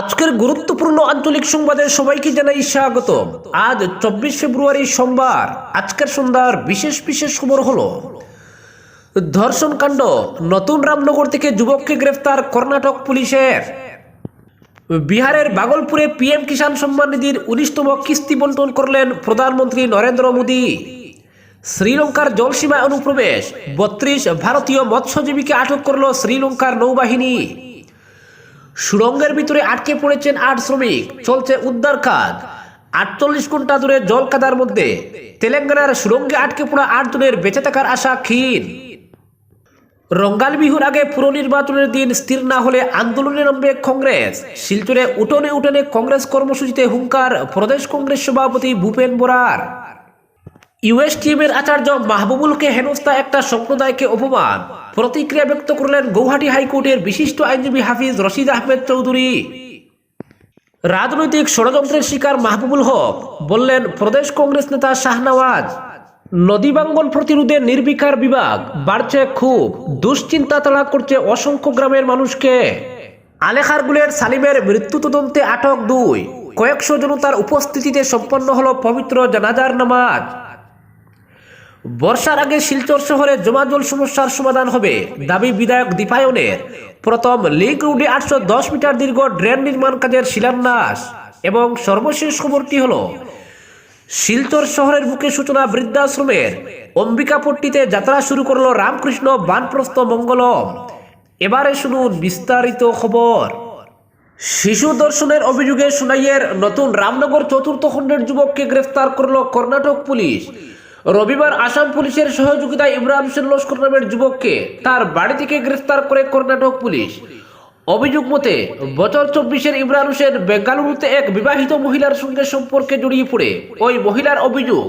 আজকের গুরুত্বপূর্ণ আঞ্চলিক সংবাদে সবাইকে জানাই স্বাগত আজ চব্বিশ ফেব্রুয়ারি সোমবার, আজকের সন্ধ্যার বিশেষ বিশেষ খবর হলো, ধর্ষণ কাণ্ড, নতুন রামনগর থেকে যুবককে গ্রেফতার কর্ণাটক পুলিশের। বিহারের বাগলপুরে পিএম কিষাণ সম্মান নিধির উনিশতম কিস্তি বন্টন করলেন প্রধানমন্ত্রী নরেন্দ্র মোদী। শ্রীলঙ্কার জলসীমা অনুপ্রবেশ, বত্রিশ ভারতীয় মৎস্যজীবীকে আটক করল শ্রীলঙ্কার নৌবাহিনী। সুড়ঙ্গের ভিতরে আটকে পড়েছেন আট শ্রমিক। চলছে উদ্ধার কাজ। আটচল্লিশ ঘণ্টা ধরে জল কাদার মধ্যে। তেলেঙ্গানার সুরঙ্গে আটকে পড়া আট জনের বেঁচে থাকার আশা ক্ষীণ। রঙ্গাল বিহুর আগে পুর নির্বাচনের দিন স্থির না হলে আন্দোলনে নামবে কংগ্রেস। শিলচরে উঠোনে উঠোনে কংগ্রেস কর্মসূচিতে হুঙ্কার, প্রদেশ কংগ্রেস সভাপতি ভূপেন বোরার। ইউএস ইউএসটিএমের আচার্য মাহবুবুলকে হেনস্থা একটা সম্প্রদায়কে অপমান। প্রতিক্রিয়া ব্যক্ত করলেন গৌহাটি হাইকোর্টের বিশিষ্ট আইনজীবী হাফিজ রশিদ আহমেদ চৌধুরী। রাজনৈতিক ষড়যন্ত্রের শিকার মাহবুবুল হক বললেন, প্রদেশ কংগ্রেস নেতা শাহনওয়াজ নদী বাঙ্গন প্রতিরোধে নির্বিকার বিভাগ বাড়ছে খুব, দুশ্চিন্তা তাড়া করছে অসংখ্য গ্রামের মানুষকে। আলেখারগুলের সালিমের মৃত্যু তদন্তে আটক দুই, কয়েকশো জনতার উপস্থিতিতে সম্পন্ন হলো পবিত্র জানাজার নামাজ। বর্ষার আগে শিলচর শহরে জমাজল সমস্যার সমাধান হবে, দাবি বিধায়ক দীপায়নের। প্রথম লিঙ্ক রোডে আটশো মিটার দীর্ঘ ড্রেন নির্মাণ কাজের শিলান্যাস এবং সর্বশেষ খবরটি হল, শিলচর শহরের বুকে সূচনা বৃদ্ধাশ্রমের অম্বিকাপট্টিতে যাত্রা শুরু করল রামকৃষ্ণ বানপ্রস্থ মঙ্গলম। এবারে শুনুন বিস্তারিত খবর। শিশু দর্শনের অভিযোগে সুনাইয়ের নতুন রামনগর চতুর্থ খণ্ডের যুবককে গ্রেফতার করল কর্ণাটক পুলিশ। রবিবার আসাম পুলিশের সহযোগিতায় হোসেন লস্কর নামের যুবককে তার বাড়ি থেকে গ্রেফতার করে কর্ণাটক পুলিশ। অভিযোগ মতে, বছর চব্বিশের ইমরান হোসেন বেঙ্গালুরুতে এক বিবাহিত মহিলার সঙ্গে সম্পর্কে জড়িয়ে পড়ে। ওই মহিলার অভিযোগ,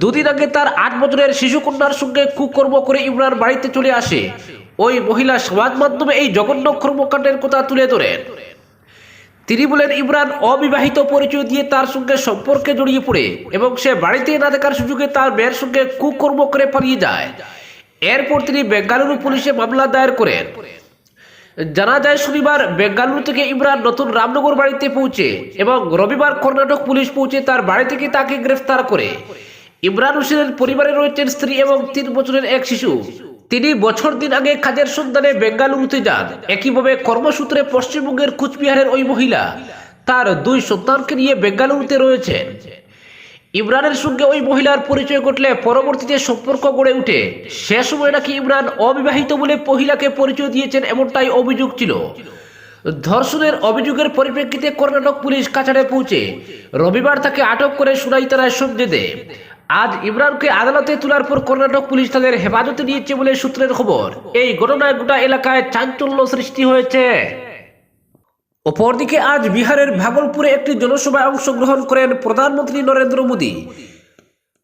দুদিন আগে তার আট বছরের শিশুকন্যার সঙ্গে কুকর্ম করে ইমরান বাড়িতে চলে আসে। ওই মহিলা সমাজ মাধ্যমে এই জঘন্য কর্মকাণ্ডের কথা তুলে ধরেন। তিনি বলেন, ইমরান অবিবাহিত পরিচয় দিয়ে তার সঙ্গে সম্পর্কে জড়িয়ে পড়ে এবং সে বাড়িতে না দেখার সুযোগে তার মেয়ের সঙ্গে কুকর্ম করে পালিয়ে যায়। এরপর তিনি বেঙ্গালুরু পুলিশে মামলা দায়ের করেন। জানা যায়, শনিবার বেঙ্গালুরু থেকে ইমরান নতুন রামনগর বাড়িতে পৌঁছে এবং রবিবার কর্ণাটক পুলিশ পৌঁছে তার বাড়ি থেকে তাকে গ্রেফতার করে। ইমরান হোসেনের পরিবারে রয়েছেন স্ত্রী এবং তিন বছরের এক শিশু। তিনি বছর দিন আগে কাজের সন্ধানে বেঙ্গালুরুতে যান। একইভাবে কর্মসূত্রে পশ্চিমবঙ্গের কুচবিহারের ওই মহিলা তার দুই সন্তানকে নিয়ে বেঙ্গালুরুতে রয়েছেন। ইমরানের সঙ্গে ওই মহিলার পরিচয় ঘটলে পরবর্তীতে সম্পর্ক গড়ে উঠে। সে সময় নাকি ইমরান অবিবাহিত বলে মহিলাকে পরিচয় দিয়েছেন এমনটাই অভিযোগ ছিল। ধর্ষণের অভিযোগের পরিপ্রেক্ষিতে কর্ণাটক পুলিশ কাছাড়ে পৌঁছে। রবিবার তাকে আটক করে সুনাই তারায় সমঝে দেয় আজ ইমরানকে আদালতে তোলার পর কর্ণাটক পুলিশ তাদের হেফাজতে নিয়েছে বলে সূত্রের খবর। এই ঘটনায় গোটা এলাকায় চাঞ্চল্য সৃষ্টি হয়েছে। অপরদিকে আজ বিহারের ভাগলপুরে একটি জনসভায় অংশগ্রহণ করেন প্রধানমন্ত্রী নরেন্দ্র মোদী।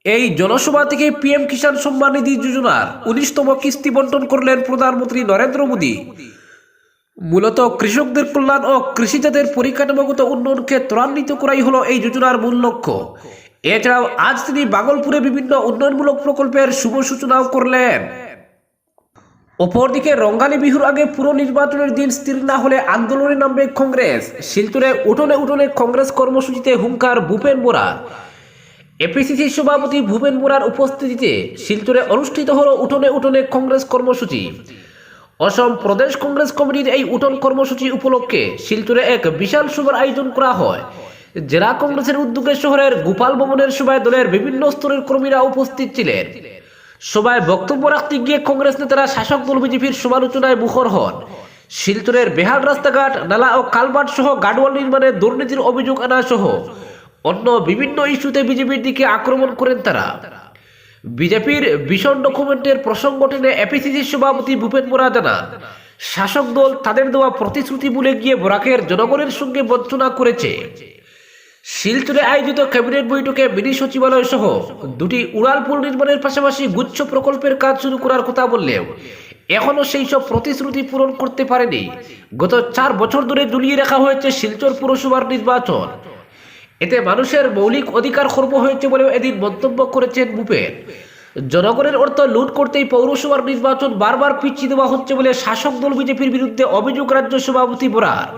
এই জনসভা থেকে পিএম কিষাণ সম্মান নিধি যোজনার উনিশতম কিস্তি বন্টন করলেন প্রধানমন্ত্রী নরেন্দ্র মোদী। মূলত কৃষকদের কল্যাণ ও কৃষিজাতের পরিকাঠামোগত উন্নয়নকে ত্বরান্বিত করাই হলো এই যোজনার মূল লক্ষ্য। এছাড়াও আজ তিনি বাগলপুরে বিভিন্ন উন্নয়নমূলক প্রকল্পের শুভ সূচনাও করলেন। অপরদিকে রঙ্গালী বিহুর আগে পুরো নির্বাচনের দিন স্থির না হলে আন্দোলনে নামবে কংগ্রেস। শিলচরে উঠোনে উঠোনে কংগ্রেস কর্মসূচিতে হুঙ্কার ভূপেন বোরা এপিসিসি সভাপতি ভূপেন বোরার উপস্থিতিতে শিলচরে অনুষ্ঠিত হল উঠোনে উঠোনে কংগ্রেস কর্মসূচি। অসম প্রদেশ কংগ্রেস কমিটির এই উঠোন কর্মসূচি উপলক্ষে শিলচরে এক বিশাল সভার আয়োজন করা হয়। জেলা কংগ্রেসের উদ্যোগে শহরের গোপাল ভবনের সভায় দলের বিভিন্ন স্তরের কর্মীরা উপস্থিত ছিলেন। সভায় বক্তব্য রাখতে গিয়ে কংগ্রেস নেতারা শাসক দল বিজেপির সমালোচনায় মুখর হন। শিলচরের বেহাল রাস্তাঘাট, নালা ও কালভার্ট সহ গাডওয়াল নির্মাণে দুর্নীতির অভিযোগ আনা সহ অন্য বিভিন্ন ইস্যুতে বিজেপির দিকে আক্রমণ করেন তারা। বিজেপির ভীষণ ডকুমেন্টের প্রসঙ্গ টেনে এপিসিসি সভাপতি ভূপেন বোরা জানান, শাসক দল তাদের দেওয়া প্রতিশ্রুতি ভুলে গিয়ে বোরাকের জনগণের সঙ্গে বঞ্চনা করেছে। শিলচরে আয়োজিত ক্যাবিনেট বৈঠকে মিনি সচিবালয় সহ দুটি উড়াল পুল নির্মাণের পাশাপাশি গুচ্ছ প্রকল্পের কাজ শুরু করার কথা বললেও এখনও সেই সব প্রতিশ্রুতি পূরণ করতে পারেনি। গত চার বছর ধরে ঝুলিয়ে রাখা হয়েছে শিলচর পুরসভার নির্বাচন। এতে মানুষের মৌলিক অধিকার খর্ব হয়েছে বলেও এদিন মন্তব্য করেছেন ভূপেন। জনগণের অর্থ লুট করতেই পৌরসভার নির্বাচন বারবার পিছিয়ে দেওয়া হচ্ছে বলে শাসক দল বিজেপির বিরুদ্ধে অভিযোগ রাজ্য সভাপতি বরার।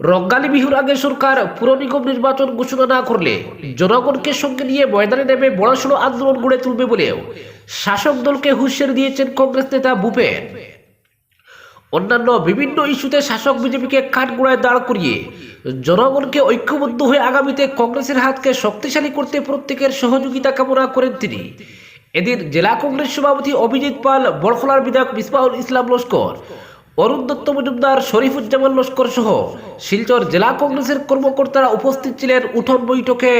রঙ্গালী বিহুর আগে সরকার পুর নিগম নির্বাচন ঘোষণা না করলে জনগণকে সঙ্গে নিয়ে ময়দানে নেমে বড়সড় আন্দোলন গড়ে তুলবে বলেও শাসক দলকে হুঁশিয়ারি দিয়েছেন কংগ্রেস নেতা ভূপেন। অন্যান্য বিভিন্ন ইস্যুতে শাসক বিজেপিকে কাঠগোড়ায় দাঁড় করিয়ে জনগণকে ঐক্যবদ্ধ হয়ে আগামীতে কংগ্রেসের হাতকে শক্তিশালী করতে প্রত্যেকের সহযোগিতা কামনা করেন তিনি। এদিন জেলা কংগ্রেস সভাপতি অভিজিৎ পাল বড়খলার বিধায়ক মিসবাহুল ইসলাম লস্কর অরুণ দত্ত মজুমদার, শরীফুজ্জামান লস্কর সহ শিলচর জেলা কংগ্রেসের কর্মকর্তারা উপস্থিত ছিলেন উঠন বৈঠকে।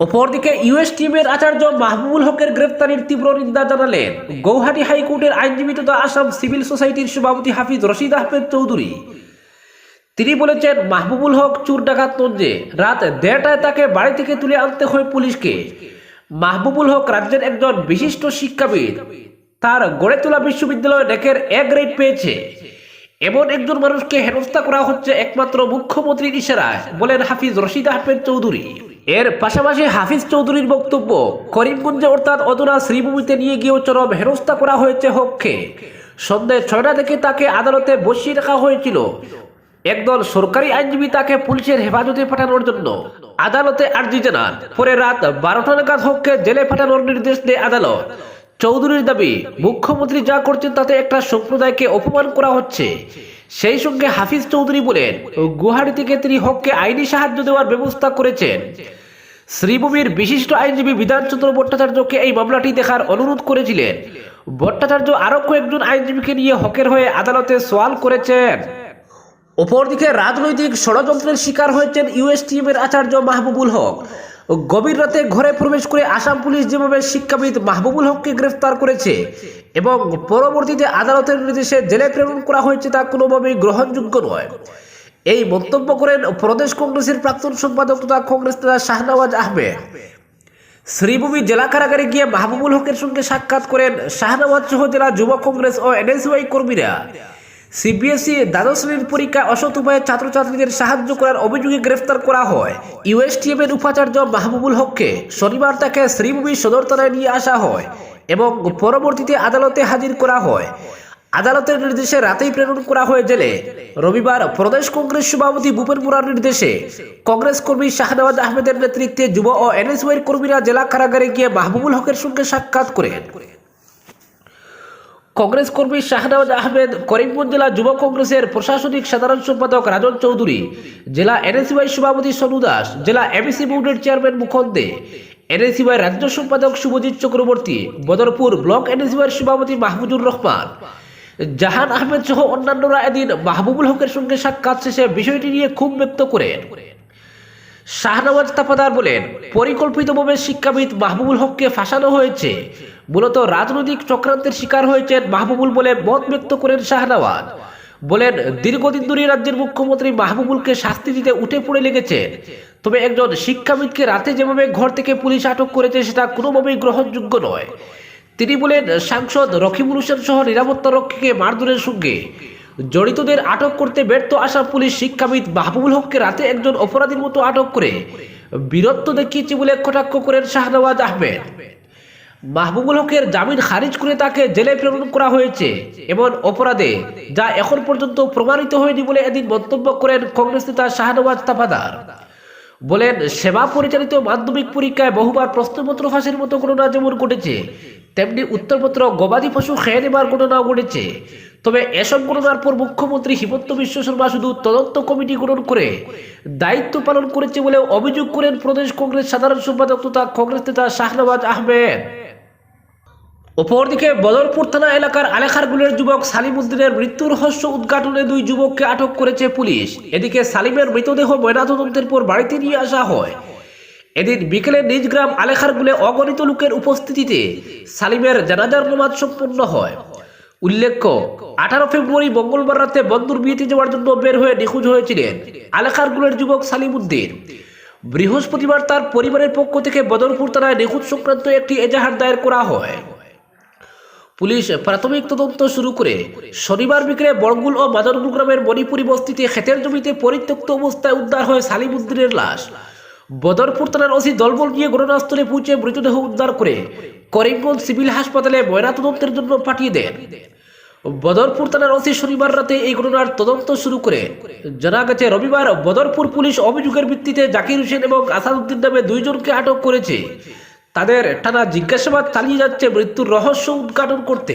অপরদিকে ইউএস টিমের আচার্য মাহবুবুল হকের গ্রেফতারির তীব্র নিন্দা জানালেন গৌহাটি হাইকোর্টের আইনজীবী তথা আসাম সিভিল সোসাইটির সভাপতি হাফিজ রশিদ আহমেদ চৌধুরী। তিনি বলেছেন, মাহবুবুল হক চুর ডাকাত নন রাত দেড়টায় তাকে বাড়ি থেকে তুলে আনতে হয় পুলিশকে। মাহবুবুল হক রাজ্যের একজন বিশিষ্ট শিক্ষাবিদ। তার গড়ে তোলা বিশ্ববিদ্যালয় নেকের এ গ্রেড পেয়েছে। এমন একজন মানুষকে হেনস্থা করা হচ্ছে একমাত্র মুখ্যমন্ত্রীর ইশারায়, বলেন হাফিজ রশিদ আহমেদ চৌধুরী। এর পাশাপাশি হাফিজ চৌধুরীর বক্তব্য, করিমগঞ্জে অর্থাৎ অদূরা শ্রীভূমিতে নিয়ে গিয়েও চরম হেনস্থা করা হয়েছে হককে। সন্ধ্যে ছয়টা থেকে তাকে আদালতে বসিয়ে রাখা হয়েছিল। একদল সরকারি আইনজীবী তাকে পুলিশের হেফাজতে পাঠানোর জন্য আদালতে আর্জি জানান। পরে রাত বারোটা নাগাদ হককে জেলে পাঠানোর নির্দেশ দেয় আদালত। চৌধুরীর দাবি, মুখ্যমন্ত্রী যা করছেন তাতে একটা সম্প্রদায়কে অপমান করা হচ্ছে। সেই সঙ্গে হাফিজ চৌধুরী বলেন গুয়াহাটি থেকে তিনি হককে আইনি সাহায্য দেওয়ার ব্যবস্থা করেছেন। শ্রীভূমির বিশিষ্ট আইনজীবী বিধানচন্দ্র ভট্টাচার্যকে এই মামলাটি দেখার অনুরোধ করেছিলেন। ভট্টাচার্য আরও কয়েকজন আইনজীবীকে নিয়ে হকের হয়ে আদালতে সওয়াল করেছেন। অপরদিকে রাজনৈতিক ষড়যন্ত্রের শিকার হয়েছেন ইউএসটিএমের আচার্য মাহবুবুল হক। গভীর রাতে ঘরে প্রবেশ করে আসাম পুলিশ যেভাবে শিক্ষাবিদ মাহবুবুল হককে গ্রেফতার করেছে এবং পরবর্তীতে আদালতের নির্দেশে জেলে প্রেরণ করা হয়েছে তা কোনোভাবেই গ্রহণযোগ্য নয়। এই মন্তব্য করেন প্রদেশ কংগ্রেসের প্রাক্তন সম্পাদক তথা কংগ্রেস নেতা শাহনওয়াজ আহমেদ। শ্রীভূমি জেলা কারাগারে গিয়ে মাহবুবুল হকের সঙ্গে সাক্ষাৎ করেন শাহনওয়াজ সহ জেলা যুব কংগ্রেস ও এনএসওয়াই কর্মীরা। সিবিএসই দ্বাদশ শ্রেণির পরীক্ষা অসৎ উপায়ে ছাত্রছাত্রীদের সাহায্য করার অভিযোগে গ্রেফতার করা হয়। ইউএসটিএম এর উপাচার্য মাহবুবুল হককে শনিবার তাকে শ্রীভূমি সদর থানায় নিয়ে আসা হয় এবং পরবর্তীতে আদালতে হাজির করা হয়। আদালতের নির্দেশে রাতেই প্রেরণ করা হয়ে জেলে। রবিবার প্রদেশ কংগ্রেস সভাপতি ভূপেন মুরার নির্দেশে কংগ্রেস কর্মী শাহনওয়াজ আহমেদের নেতৃত্বে যুব ও এনএসওয়াইয়ের কর্মীরা জেলা কারাগারে গিয়ে মাহবুবুল হকের সঙ্গে সাক্ষাৎ করেন। কংগ্রেস কর্মী শাহনওয়াজ আহমেদ করিমগঞ্জ জেলা যুব কংগ্রেসের প্রশাসনিক সাধারণ সম্পাদক রাজন চৌধুরী, জেলা এনএসিওয়াই সভাপতি সনু দাস, জেলা এবিসি বোর্ডের চেয়ারম্যান মুখন্দে এনএসিওয়াই রাজ্য সম্পাদক শুভজিৎ চক্রবর্তী, বদরপুর ব্লক এনএসিওয়াই সভাপতি মাহমুদুর রহমান। জাহান আহমেদ সহ অন্যান্যরা এদিন মাহবুবুল হকের সঙ্গে সাক্ষাৎ শেষে বিষয়টি নিয়ে ক্ষোভ ব্যক্ত করেন। শাহনওয়াজ তাফাদার বলেন, পরিকল্পিতভাবে শিক্ষাবিদ মাহবুবুল হককে ফাঁসানো হয়েছে। মূলত রাজনৈতিক চক্রান্তের শিকার হয়েছেন মাহবুবুল বলে মত ব্যক্ত করেন শাহনওয়াজ। বলেন, দীর্ঘদিন ধরে রাজ্যের মুখ্যমন্ত্রী মাহবুবুলকে শাস্তি দিতে উঠে পড়ে লেগেছেন তবে একজন শিক্ষাবিদকে রাতে যেভাবে ঘর থেকে পুলিশ আটক করেছে, সেটা কোনোভাবেই গ্রহণযোগ্য নয়। তিনি বলেন, সাংসদ রকিবুল হোসেন সহ নিরাপত্তা রক্ষীকে মারধরের সঙ্গে জড়িতদের আটক করতে ব্যর্থ আসা পুলিশ শিক্ষাবিদ মাহবুবুল হককে রাতে একজন অপরাধীর মতো আটক করে বীরত্ব দেখিয়েছে বলে কটাক্ষ করেন শাহনওয়াজ আহমেদ। মাহবুবুল হকের জামিন খারিজ করে তাকে জেলে প্রেরণ করা হয়েছে এমন অপরাধে যা এখন পর্যন্ত প্রমাণিত হয়নি বলে এদিন মন্তব্য করেন কংগ্রেস নেতা শাহনওয়াজ তাফাদার। বলেন, সেবা পরিচালিত মাধ্যমিক পরীক্ষায় বহুবার প্রশ্নপত্র ফাঁসের মতো ঘটনা যেমন ঘটেছে, তেমনি উত্তরপত্র গবাদি পশু খেয়ে নেবার ঘটনাও ঘটেছে। তবে এসব ঘটনার পর মুখ্যমন্ত্রী হিমন্ত বিশ্ব শর্মা শুধু তদন্ত কমিটি গঠন করে দায়িত্ব পালন করেছে বলে অভিযোগ করেন প্রদেশ কংগ্রেস সাধারণ সম্পাদক তথা কংগ্রেস নেতা শাহনওয়াজ আহমেদ। অপরদিকে বদরপুর থানা এলাকার আলেখারগুলের যুবক সালিম উদ্দিনের মৃত্যু রহস্য উদ্ঘাটনে দুই যুবককে আটক করেছে পুলিশ। এদিকে সালিমের মৃতদেহ ময়নাতদন্তের পর বাড়িতে নিয়ে আসা হয়। এদিন বিকেলে নিজ গ্রাম আলেখারগুলে অগণিত লোকের উপস্থিতিতে সালিমের জানাজার নামাজ সম্পন্ন হয়। উল্লেখ্য, আঠারো ফেব্রুয়ারি মঙ্গলবার রাতে বন্ধুর বিয়েতে যাওয়ার জন্য বের হয়ে নিখোঁজ হয়েছিলেন আলেখারগুলের যুবক সালিম উদ্দিন বৃহস্পতিবার তার পরিবারের পক্ষ থেকে বদরপুর থানায় নিখোঁজ সংক্রান্ত একটি এজাহার দায়ের করা হয়। পুলিশ প্রাথমিক তদন্ত শুরু করে শনিবার বিকেলে বড়গুল ও মাদরগুল গ্রামের মণিপুরি বস্তিতে খেতের জমিতে পরিত্যক্ত অবস্থায় উদ্ধার হয় সালিম উদ্দিনের লাশ। বদরপুর থানার ওসি দলবল নিয়ে ঘটনাস্থলে পৌঁছে মৃতদেহ উদ্ধার করে করিমগঞ্জ সিভিল হাসপাতালে ময়নাতদন্তের জন্য পাঠিয়ে দেন। বদরপুর থানার ওসি শনিবার রাতে এই ঘটনার তদন্ত শুরু করে জানা গেছে, রবিবার বদরপুর পুলিশ অভিযোগের ভিত্তিতে জাকির হোসেন এবং আসাদুদ্দিন নামে দুইজনকে আটক করেছে। তাদের টানা জিজ্ঞাসাবাদ চালিয়ে যাচ্ছে মৃত্যুর রহস্য উদ্ঘাটন করতে।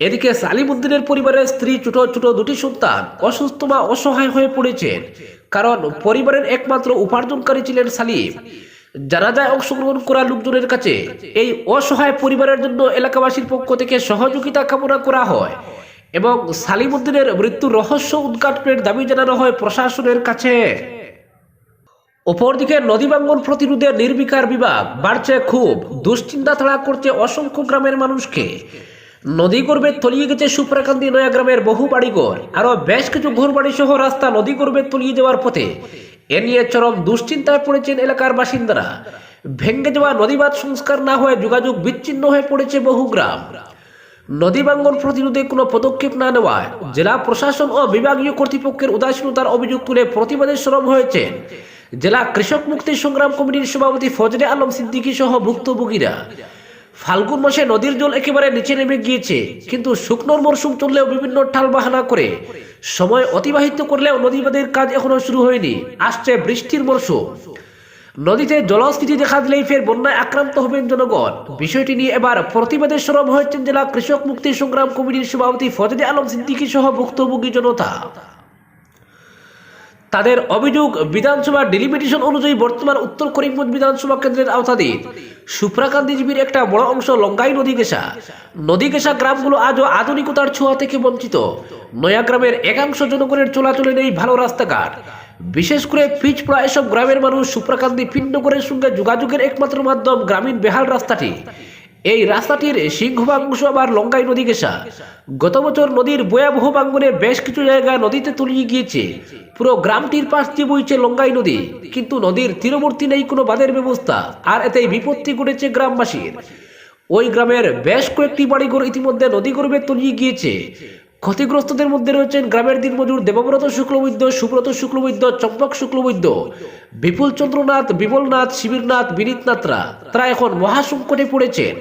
এদিকে সালিমুদ্দিনের পরিবারের স্ত্রী ছোট ছোট দুটি সন্তান অসুস্থ বা অসহায় হয়ে পড়েছেন। কারণ পরিবারের একমাত্র উপার্জনকারী ছিলেন সালিম। জানাজায় অংশগ্রহণ করা লোকজনের কাছে এই অসহায় পরিবারের জন্য এলাকাবাসীর পক্ষ থেকে সহযোগিতা কামনা করা হয় এবং সালিমুদ্দিনের মৃত্যুর রহস্য উদ্ঘাটনের দাবি জানানো হয় প্রশাসনের কাছে। অপরদিকে নদী ভাঙ্গন প্রতিরোধে নির্বিকার বিভাগ বাড়ছে খুব, দুশ্চিন্তা তাড়া করছে অসংখ্য গ্রামের মানুষকে। নদী গর্বে তলিয়ে গেছে সুপ্রাকান্দি নয়া গ্রামের বহু বাড়িঘর। আরও বেশ কিছু ঘরবাড়ি সহ রাস্তা নদী গর্বে তলিয়ে যাওয়ার পথে। এ নিয়ে চরম দুশ্চিন্তায় পড়েছেন এলাকার বাসিন্দারা। ভেঙ্গে যাওয়া নদীবাদ সংস্কার না হয়ে যোগাযোগ বিচ্ছিন্ন হয়ে পড়েছে বহু গ্রাম। নদী ভাঙ্গন প্রতিরোধে কোনো পদক্ষেপ না নেওয়ায় জেলা প্রশাসন ও বিভাগীয় কর্তৃপক্ষের উদাসীনতার অভিযোগ তুলে প্রতিবাদে সরব হয়েছেন। জেলা কৃষক মুক্তি সংগ্রাম কমিটির সভাপতি ফজরে আলম সিদ্দিকী সহ ভুক্তভোগীরা। ফাল্গুন মাসে নদীর জল একেবারে নিচে নেমে গিয়েছে, কিন্তু শুকনোর মরশুম চললেও বিভিন্ন ঠাল বাহানা করে। সময় অতিবাহিত করলেও নদীবাদের কাজ এখনও শুরু হয়নি, আসছে বৃষ্টির মরশুম। নদীতে জলস্থিতি দেখা দিলেই ফের বন্যায় আক্রান্ত হবেন জনগণ। বিষয়টি নিয়ে এবার প্রতিবাদে সরব হয়েছেন জেলা কৃষক মুক্তি সংগ্রাম কমিটির সভাপতি ফজলে আলম সিদ্দিকী সহ ভুক্তভোগী জনতা। তাদের অভিযোগ, বিধানসভা ডেলিমিটেশন অনুযায়ী বর্তমান উত্তর করিমগঞ্জ বিধানসভা কেন্দ্রের আওতাধীন। সুপ্রাকান্তি জীবীর একটা বড় অংশ লঙ্গাই নদী গেসা নদী গেসা গ্রামগুলো আজও আধুনিকতার ছোঁয়া থেকে বঞ্চিত। নয়া গ্রামের একাংশ জনগণের চলাচলে নেই ভালো রাস্তাঘাট। বিশেষ করে পিচপড়া এসব গ্রামের মানুষ সুপ্রাকান্তি পিণ্ডগরের সঙ্গে যোগাযোগের একমাত্র মাধ্যম গ্রামীণ বেহাল রাস্তাটি। এই রাস্তাটির সিংহবাংশ আবার লঙ্কাই নদী গেসা গত বছর নদীর ভয়াবহ বাঙ্গনে বেশ কিছু জায়গায় নদীতে তলিয়ে গিয়েছে। পুরো গ্রামটির পাশ দিয়ে বইছে লঙ্গাই নদী। কিন্তু নদীর তীরবর্তী নেই কোনো বাঁধের ব্যবস্থা। আর এতেই বিপত্তি ঘটেছে গ্রামবাসীর। ওই গ্রামের বেশ কয়েকটি বাড়িঘর ইতিমধ্যে নদী গর্ভে তলিয়ে গিয়েছে। ক্ষতিগ্রস্তদের মধ্যে রয়েছেন গ্রামের দিনমজুর দেবব্রত শুক্লবৈদ্য, সুব্রত শুক্লবৈদ্য, চম্পক শুক্লবৈদ্য, বিপুল চন্দ্রনাথ, বিমলনাথ, শিবিরনাথ, বিনীতনাথরা। তারা এখন মহাসংকটে পড়েছেন।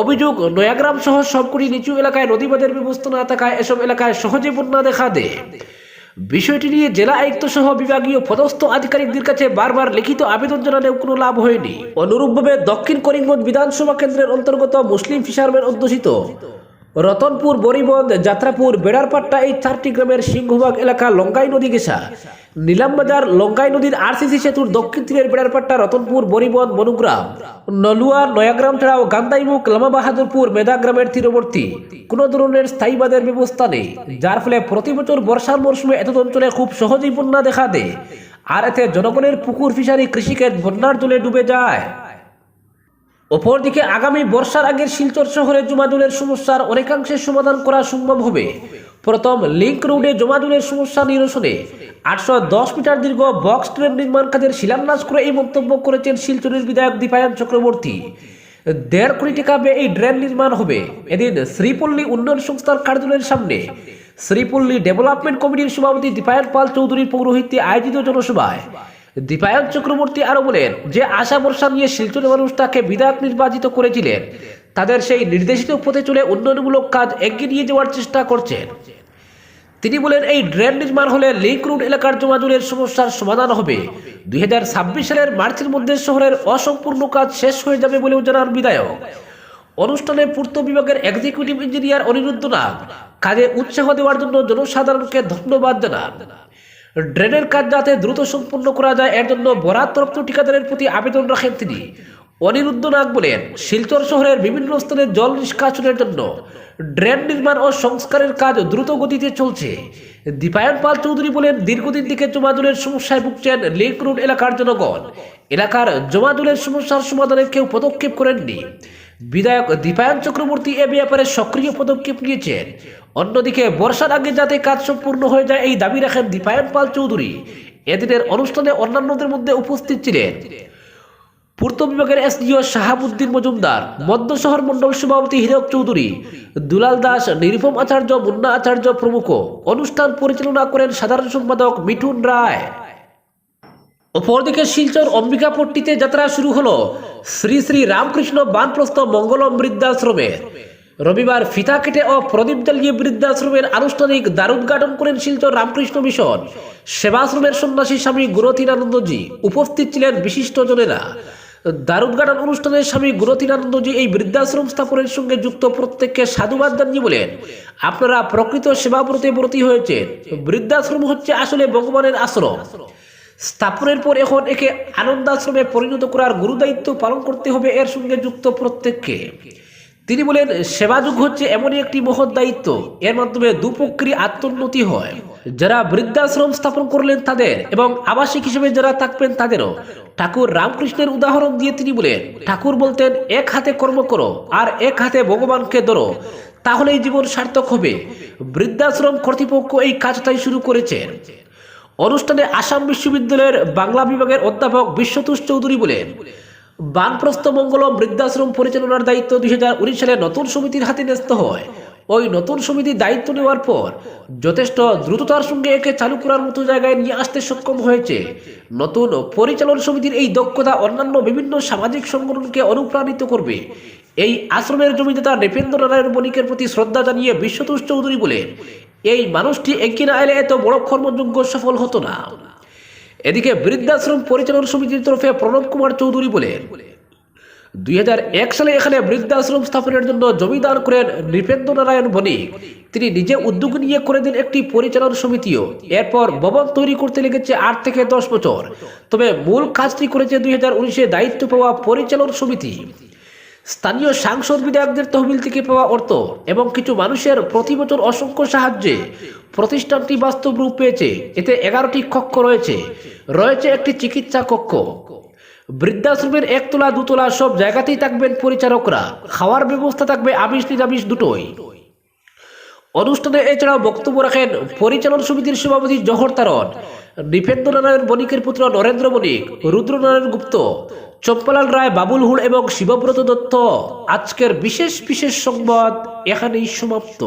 অভিযোগ, নয়াগ্রাম সহ সবকটি নিচু এলাকায় নদীবাদের ব্যবস্থা না থাকায় এসব এলাকায় সহজে বন্যা দেখা দেয়। বিষয়টি নিয়ে জেলা আয়ুক্ত সহ বিভাগীয় পদস্থ আধিকারিকদের কাছে বারবার লিখিত আবেদন জানালেও কোনো লাভ হয়নি। অনুরূপভাবে দক্ষিণ করিমগঞ্জ বিধানসভা কেন্দ্রের অন্তর্গত মুসলিম ফিশারম্যান অধ্যুষিত। রতনপুর বরিবন্ধ যাত্রাপুর, বেড়ারপাট্টা এই চারটি গ্রামের সিংহভাগ এলাকা লঙ্গাই নদী গেসা নীলামবাজার, লঙ্গাই নদীর আরসিসি সেতুর দক্ষিণ তীরের বেড়ারপাট্টা, রতনপুর বরিবন্ধ মনুগ্রাম। নলুয়া, নয়াগ্রাম ছাড়াও গান্দাইমুখ লামা বাহাদুরপুর মেদাগ্রামের তীরবর্তী। কোনো ধরনের স্থায়ী বাঁধের ব্যবস্থা নেই, যার ফলে প্রতি বছর বর্ষার মরশুমে এত অঞ্চলে খুব সহজেই বন্যা দেখা দেয়। আর এতে জনগণের পুকুর, ফিশারি, কৃষিক্ষেত বন্যার জলে ডুবে যায়। অপরদিকে আগামী বর্ষার আগের শিলচর শহরে জমাদুলের সমস্যার অনেকাংশে সমাধান করা সম্ভব হবে। প্রথম লিঙ্ক রোডে জমাদুলের সমস্যা নিরসনে আটশো দশ মিটার দীর্ঘ বক্স ট্রেন নির্মাণ কাজের শিলান্যাস করে এই মন্তব্য করেছেন শিলচরের বিধায়ক দীপায়ন চক্রবর্তী। দেড় কোটি টাকা ব্যয়ে এই ড্রেন নির্মাণ হবে। এদিন শ্রীপল্লী উন্নয়ন সংস্থার কার্যালয়ের সামনে শ্রীপল্লী ডেভেলপমেন্ট কমিটির সভাপতি দীপায়ন পাল চৌধুরীর পৌরোহিত্যে আয়োজিত জনসভায় দীপায়ন চক্রবর্তী আরও বলেন যে আশা ভরসা নিয়ে শিলচরের মানুষ তাকে বিধায়ক নির্বাচিত করেছিলেন। তাদের সেই নির্দেশিত পথে চলে উন্নয়নমূলক কাজ এগিয়ে নিয়ে যাওয়ার চেষ্টা করছেন। তিনি বলেন, এই ড্রেন নির্মাণ হলে লিংক রোড এলাকার জমাজলের সমস্যার সমাধান হবে। দুই হাজার ছাব্বিশ সালের মার্চের মধ্যে শহরের অসম্পূর্ণ কাজ শেষ হয়ে যাবে বলেও জানান বিধায়ক। অনুষ্ঠানে পূর্ত বিভাগের এক্সিকিউটিভ ইঞ্জিনিয়ার অনিরুদ্ধ নাগ কাজে উৎসাহ দেওয়ার জন্য জনসাধারণকে ধন্যবাদ জানান। ড্রেনের কাজ যাতে দ্রুত সম্পূর্ণ করা যায়, এর জন্য বরাদ্দপ্ত ঠিকাদারের প্রতি আবেদন রাখেন তিনি। অনিরুদ্ধ নাগ বলেন, শিলচর শহরের বিভিন্ন স্থানে জল নিষ্কাশনের জন্য ড্রেন নির্মাণ ও সংস্কারের কাজ দ্রুত গতিতে চলছে। দীপায়ন পাল চৌধুরী বলেন, দীর্ঘদিন থেকে জমাজলের সমস্যায় ভুগছেন লিঙ্ক রোড এলাকার জনগণ। এলাকার জমাজলের সমস্যার সমাধানে কেউ পদক্ষেপ করেননি। বিধায়ক দীপায়ন চক্রবর্তী এ ব্যাপারে সক্রিয় পদক্ষেপ নিয়েছেন। অন্যদিকে বর্ষার আগে যাতে কাজ সম্পূর্ণ হয়ে যায় এই দাবি রাখেন দীপায়ন পাল চৌধুরী। এদিনের অনুষ্ঠানে অন্যান্যদের মধ্যে উপস্থিত ছিলেন পূর্ত বিভাগের এসডিও শাহাবুদ্দিন মজুমদার, মধ্য শহর মন্ডল সভাপতি হীরক চৌধুরী, দুলাল দাস, নিরুপম আচার্য, মুন্না আচার্য প্রমুখ। অনুষ্ঠান পরিচালনা করেন সাধারণ সম্পাদক মিঠুন রায়। অপরদিকে শিলচর অম্বিকাপট্টিতে যাত্রা শুরু হলো। শ্রী শ্রী রামকৃষ্ণ বানপ্রস্থ মঙ্গলম বৃদ্ধাশ্রমের রবিবার ফিতা কেটে ও প্রদীপ জ্বালিয়ে বৃদ্ধাশ্রমের আনুষ্ঠানিক দ্বারোদ্ঘাটন করেন শিলচর রামকৃষ্ণ মিশন। সেবাশ্রমের সন্ন্যাসী স্বামী গুরতীনানন্দজি উপস্থিত ছিলেন বিশিষ্ট বিশিষ্টজনেরা দ্বারোদ্ঘাটন অনুষ্ঠানে স্বামী গুরতীনানন্দজি এই বৃদ্ধাশ্রম স্থাপনের সঙ্গে যুক্ত প্রত্যেককে সাধুবাদ জানিয়ে বলেন, আপনারা প্রকৃত সেবাব্রতে ব্রতী হয়েছেন। বৃদ্ধাশ্রম হচ্ছে আসলে ভগবানের আশ্রম। স্থাপনের পর এখন একে আনন্দাশ্রমে পরিণত করার গুরুদায়িত্ব পালন করতে হবে এর সঙ্গে যুক্ত প্রত্যেককে। তিনি বলেন, সেবাযুগ হচ্ছে এমনই একটি মহৎ দায়িত্ব। এর মাধ্যমে দুপক্ষেরই আত্মোন্নতি হয়। যারা বৃদ্ধাশ্রম স্থাপন করলেন তাদের এবং আবাসিক হিসেবে যারা থাকবেন তাদেরও। ঠাকুর রামকৃষ্ণের উদাহরণ দিয়ে তিনি বলেন, ঠাকুর বলতেন, এক হাতে কর্ম করো আর এক হাতে ভগবানকে ধরো। তাহলেই জীবন সার্থক হবে। বৃদ্ধাশ্রম কর্তৃপক্ষ এই কাজটাই শুরু করেছেন অনুষ্ঠানে আসাম বিশ্ববিদ্যালয়ের বাংলা বিভাগের অধ্যাপক বিশ্বতুষ চৌধুরী বলেন, বানপ্রস্থ মঙ্গলম বৃদ্ধাশ্রম পরিচালনার দায়িত্ব দুই হাজার উনিশ সালে নতুন সমিতির হাতে ন্যস্ত হয়। ওই নতুন সমিতি দায়িত্ব নেওয়ার পর যথেষ্ট দ্রুততার সঙ্গে একে চালু করার মতো জায়গায় নিয়ে আসতে সক্ষম হয়েছে। নতুন পরিচালন সমিতির এই দক্ষতা অন্যান্য বিভিন্ন সামাজিক সংগঠনকে অনুপ্রাণিত করবে। এই আশ্রমের জমিদাতা নৃপেন্দ্র নারায়ণ বণিকের প্রতি শ্রদ্ধা জানিয়ে বিশ্বতোষ চৌধুরী বলেন এই মানুষটি এগিয়ে না এলে এত বড় কর্মযোগ্য সফল হতো না। এদিকে বৃদ্ধাশ্রম পরিচালন সমিতির তরফে প্রণব কুমার চৌধুরী বলেন, দুই হাজার এক সালে এখানে বৃদ্ধাশ্রম স্থাপনের জন্য জমি দান করেন নৃপেন্দ্র নারায়ণ বণিক। তিনি নিজে উদ্যোগ নিয়ে করে দেন একটি পরিচালন সমিতিও। এরপর ভবন তৈরি করতে লেগেছে আট থেকে দশ বছর। তবে মূল কাজটি করেছে দুই হাজার দায়িত্ব পাওয়া পরিচালন সমিতি। স্থানীয় সাংসদ বিধায়কদের তহবিল থেকে পাওয়া অর্থ এবং কিছু মানুষের প্রতি বছর অসংখ্য সাহায্যে প্রতিষ্ঠানটি বাস্তব রূপ পেয়েছে। এতে এগারোটি কক্ষ রয়েছে। রয়েছে একটি চিকিৎসা কক্ষ। বৃদ্ধাশ্রমের একতলা, দুতলা সব জায়গাতেই থাকবেন পরিচারকরা খাওয়ার ব্যবস্থা থাকবে আমিষ, নিরামিষ দুটোই। অনুষ্ঠানে এছাড়াও বক্তব্য রাখেন পরিচালন সমিতির সভাপতি জহর তারণ নৃপেন্দ্র নারায়ণ বণিকের পুত্র নরেন্দ্র বণিক, রুদ্রনারায়ণ গুপ্ত, চম্পালাল রায়, বাবুল হুল এবং শিবব্রত দত্ত। আজকের বিশেষ বিশেষ সংবাদ এখানেই সমাপ্ত।